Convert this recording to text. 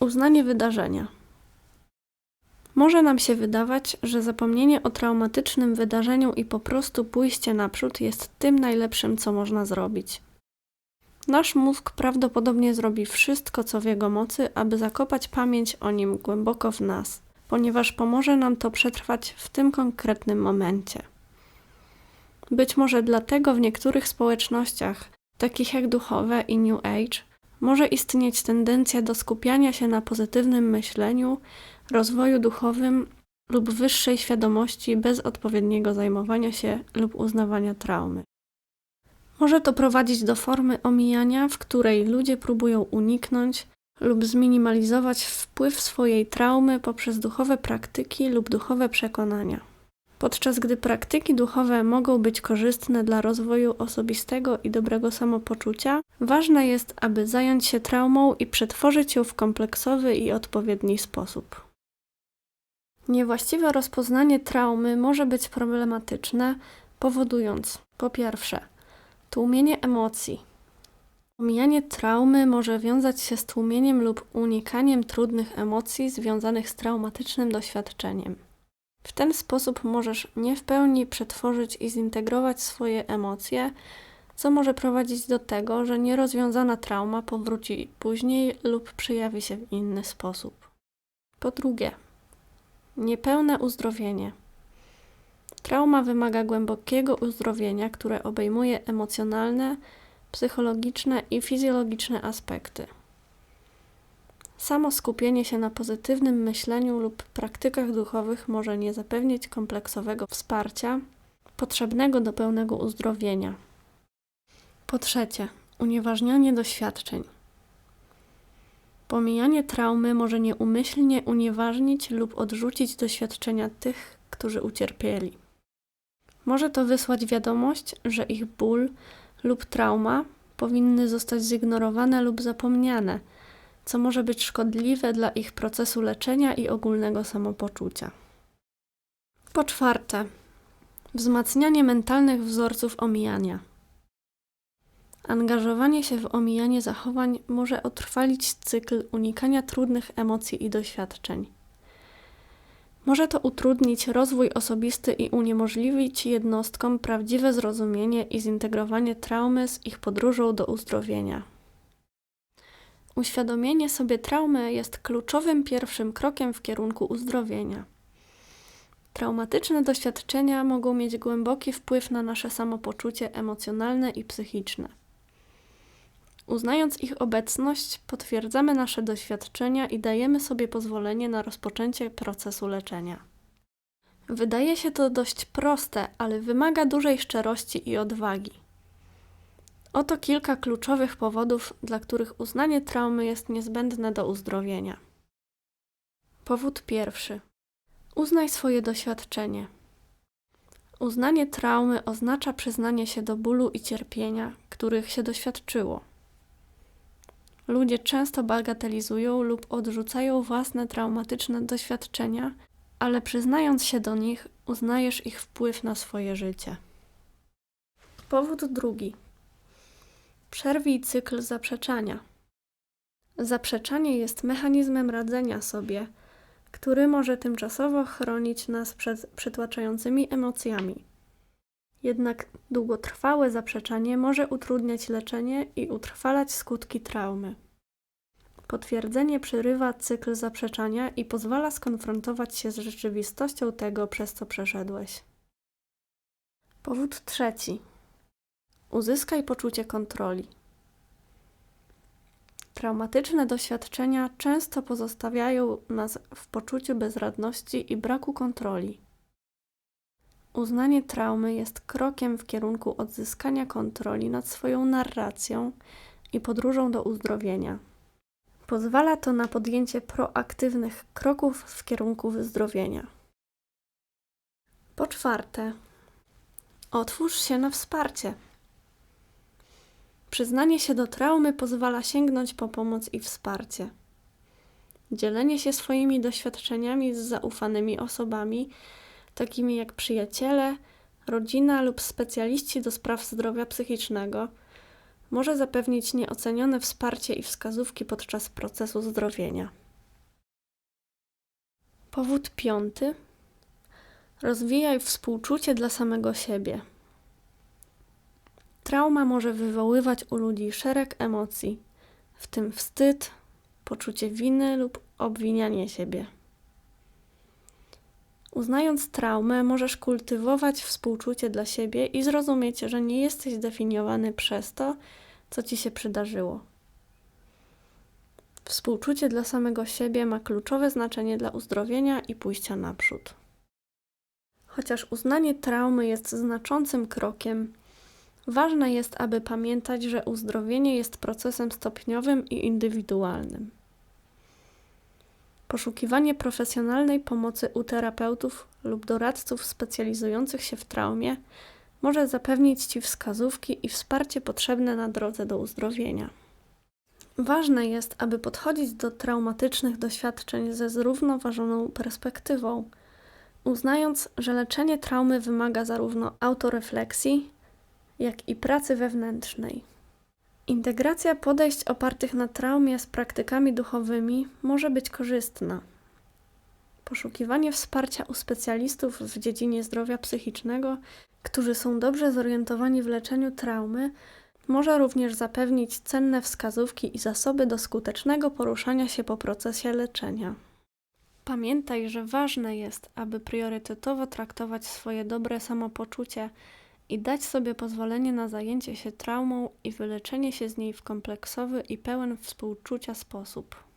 uznanie wydarzenia. Może nam się wydawać, że zapomnienie o traumatycznym wydarzeniu i po prostu pójście naprzód jest tym najlepszym, co można zrobić. Nasz mózg prawdopodobnie zrobi wszystko, co w jego mocy, aby zakopać pamięć o nim głęboko w nas, ponieważ pomoże nam to przetrwać w tym konkretnym momencie. Być może dlatego w niektórych społecznościach, takich jak duchowe i New Age, może istnieć tendencja do skupiania się na pozytywnym myśleniu, rozwoju duchowym lub wyższej świadomości bez odpowiedniego zajmowania się lub uznawania traumy. Może to prowadzić do formy omijania, w której ludzie próbują uniknąć lub zminimalizować wpływ swojej traumy poprzez duchowe praktyki lub duchowe przekonania. Podczas gdy praktyki duchowe mogą być korzystne dla rozwoju osobistego i dobrego samopoczucia, ważne jest, aby zająć się traumą i przetworzyć ją w kompleksowy i odpowiedni sposób. Niewłaściwe rozpoznanie traumy może być problematyczne, powodując po pierwsze tłumienie emocji. Omijanie traumy może wiązać się z tłumieniem lub unikaniem trudnych emocji związanych z traumatycznym doświadczeniem. W ten sposób możesz nie w pełni przetworzyć i zintegrować swoje emocje, co może prowadzić do tego, że nierozwiązana trauma powróci później lub przejawi się w inny sposób. Po drugie, niepełne uzdrowienie. Trauma wymaga głębokiego uzdrowienia, które obejmuje emocjonalne, psychologiczne i fizjologiczne aspekty. Samo skupienie się na pozytywnym myśleniu lub praktykach duchowych może nie zapewnić kompleksowego wsparcia potrzebnego do pełnego uzdrowienia. Po trzecie, unieważnianie doświadczeń. Pomijanie traumy może nieumyślnie unieważnić lub odrzucić doświadczenia tych, którzy ucierpieli. Może to wysłać wiadomość, że ich ból lub trauma powinny zostać zignorowane lub zapomniane, co może być szkodliwe dla ich procesu leczenia i ogólnego samopoczucia. Po czwarte, wzmacnianie mentalnych wzorców omijania. Angażowanie się w omijanie zachowań może utrwalić cykl unikania trudnych emocji i doświadczeń. Może to utrudnić rozwój osobisty i uniemożliwić jednostkom prawdziwe zrozumienie i zintegrowanie traumy z ich podróżą do uzdrowienia. Uświadomienie sobie traumy jest kluczowym pierwszym krokiem w kierunku uzdrowienia. Traumatyczne doświadczenia mogą mieć głęboki wpływ na nasze samopoczucie emocjonalne i psychiczne. Uznając ich obecność, potwierdzamy nasze doświadczenia i dajemy sobie pozwolenie na rozpoczęcie procesu leczenia. Wydaje się to dość proste, ale wymaga dużej szczerości i odwagi. Oto kilka kluczowych powodów, dla których uznanie traumy jest niezbędne do uzdrowienia. Powód pierwszy. Uznaj swoje doświadczenie. Uznanie traumy oznacza przyznanie się do bólu i cierpienia, których się doświadczyło. Ludzie często bagatelizują lub odrzucają własne traumatyczne doświadczenia, ale przyznając się do nich, uznajesz ich wpływ na swoje życie. Powód drugi. Przerwij cykl zaprzeczania. Zaprzeczanie jest mechanizmem radzenia sobie, który może tymczasowo chronić nas przed przytłaczającymi emocjami. Jednak długotrwałe zaprzeczanie może utrudniać leczenie i utrwalać skutki traumy. Potwierdzenie przerywa cykl zaprzeczania i pozwala skonfrontować się z rzeczywistością tego, przez co przeszedłeś. Powód trzeci. Uzyskaj poczucie kontroli. Traumatyczne doświadczenia często pozostawiają nas w poczuciu bezradności i braku kontroli. Uznanie traumy jest krokiem w kierunku odzyskania kontroli nad swoją narracją i podróżą do uzdrowienia. Pozwala to na podjęcie proaktywnych kroków w kierunku wyzdrowienia. Po czwarte, otwórz się na wsparcie. Przyznanie się do traumy pozwala sięgnąć po pomoc i wsparcie. Dzielenie się swoimi doświadczeniami z zaufanymi osobami, takimi jak przyjaciele, rodzina lub specjaliści do spraw zdrowia psychicznego, może zapewnić nieocenione wsparcie i wskazówki podczas procesu zdrowienia. Powód piąty. Rozwijaj współczucie dla samego siebie. Trauma może wywoływać u ludzi szereg emocji, w tym wstyd, poczucie winy lub obwinianie siebie. Uznając traumę, możesz kultywować współczucie dla siebie i zrozumieć, że nie jesteś zdefiniowany przez to, co ci się przydarzyło. Współczucie dla samego siebie ma kluczowe znaczenie dla uzdrowienia i pójścia naprzód. Chociaż uznanie traumy jest znaczącym krokiem, ważne jest, aby pamiętać, że uzdrowienie jest procesem stopniowym i indywidualnym. Poszukiwanie profesjonalnej pomocy u terapeutów lub doradców specjalizujących się w traumie może zapewnić Ci wskazówki i wsparcie potrzebne na drodze do uzdrowienia. Ważne jest, aby podchodzić do traumatycznych doświadczeń ze zrównoważoną perspektywą, uznając, że leczenie traumy wymaga zarówno autorefleksji, jak i pracy wewnętrznej. Integracja podejść opartych na traumie z praktykami duchowymi może być korzystna. Poszukiwanie wsparcia u specjalistów w dziedzinie zdrowia psychicznego, którzy są dobrze zorientowani w leczeniu traumy, może również zapewnić cenne wskazówki i zasoby do skutecznego poruszania się po procesie leczenia. Pamiętaj, że ważne jest, aby priorytetowo traktować swoje dobre samopoczucie i dać sobie pozwolenie na zajęcie się traumą i wyleczenie się z niej w kompleksowy i pełen współczucia sposób.